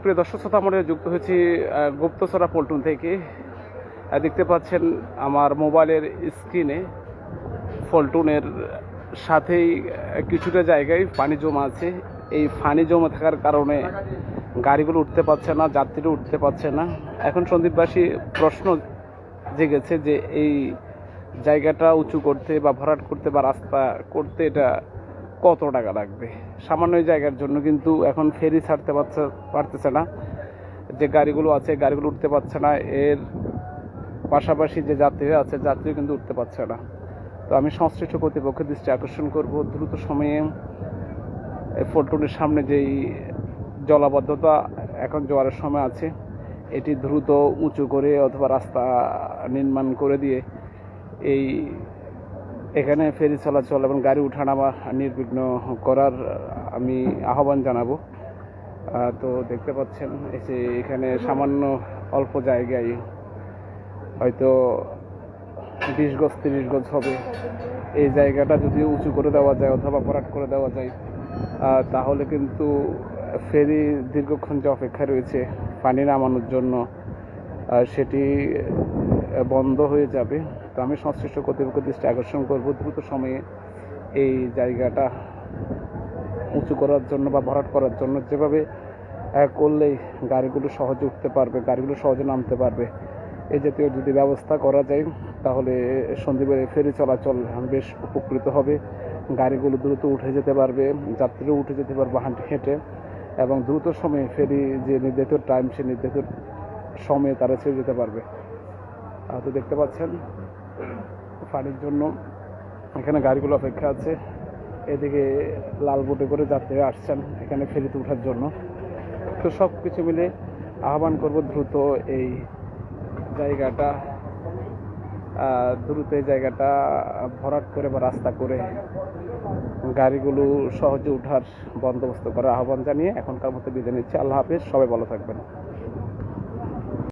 প্রিয় দর্শক শ্রোতা আমরা যুক্ত হয়েছি আহ, গুপ্তচরা পল্টন থেকে। দেখতে পাচ্ছেন আমার মোবাইলের স্ক্রিনে পল্টনের সাথেই কিছুটা জায়গায় পানি জমা আছে। এই পানি জমা থাকার কারণে গাড়িগুলো উঠতে পারছে না যাত্রীরা উঠতে পারছে না। এখন সন্দীপবাসী প্রশ্ন জেগেছে যে এই জায়গাটা উঁচু করতে বা ভরাট করতে বা রাস্তা করতে এটা কত টাকা লাগবে? সামান্য জায়গার জন্য কিন্তু এখন ফেরি ছাড়তে পারছে, পারতেছে না। যে গাড়িগুলো আছে গাড়িগুলো উঠতে পারছে না। এর পাশাপাশি যে যাত্রীরা আছে যাত্রীও কিন্তু উঠতে পারছে না। তো আমি সংশ্লিষ্ট কর্তৃপক্ষের দৃষ্টি আকর্ষণ করব। দ্রুত সময়ে এই ফোল্টনের সামনে যেই জলাবদ্ধতা এখন জোয়ারের সময় আছে, এটি দ্রুত উঁচু করে অথবা রাস্তা নির্মাণ করে দিয়ে এই এখানে ফেরি চলাচল এবং গাড়ি উঠানামা নির্বিঘ্ন করার আমি আহ্বান জানাব। তো দেখতে পাচ্ছেন যে এখানে সামান্য অল্প জায়গায় হয়তো বিশ গজ, তিরিশ গজ হবে। এই জায়গাটা যদি উঁচু করে দেওয়া যায় অথবা পরাট করে দেওয়া যায় তাহলে কিন্তু ফেরি দীর্ঘক্ষণ যে অপেক্ষা রয়েছে পানি নামানোর জন্য সেটি বন্ধ হয়ে যাবে। তো আমি সংশ্লিষ্ট কর্তৃপক্ষের দৃষ্টি আকর্ষণ করব। দ্রুত সময়ে এই জায়গাটা উঁচু করার জন্য বা ভরাট করার জন্য যেভাবে করলেই গাড়িগুলো সহজে উঠতে পারবে, গাড়িগুলো সহজে নামতে পারবে। এই জাতীয় যদি ব্যবস্থা করা যায়, তাহলে সন্দীপের ফেরি চলাচল বেশ উপকৃত হবে। গাড়িগুলো দ্রুত উঠে যেতে পারবে যাত্রীরাও উঠে যেতে পারবে হাঁটে হেঁটে। এবং দ্রুত সময়ে ফেরি যে নির্ধারিত টাইম সে নির্ধারিত সময়ে তারা ছেড়ে যেতে পারবে। তো দেখতে পাচ্ছেন। পানির জন্য এখানে গাড়িগুলো অপেক্ষা আছে। এদিকে লাল বোটে করে যাত্রীরা আসছেন এখানে ফেরিতে ওঠার জন্য। তো সব কিছু মিলে আহ্বান করব দ্রুত এই জায়গাটা দ্রুত এই জায়গাটা ভরাট করে বা রাস্তা করে গাড়িগুলো সহজে ওঠার বন্দোবস্ত করার আহ্বান জানিয়ে এখনকার মতো বিদায় নিচ্ছি। আল্লাহ হাফিজ, সবাই ভালো থাকবেন।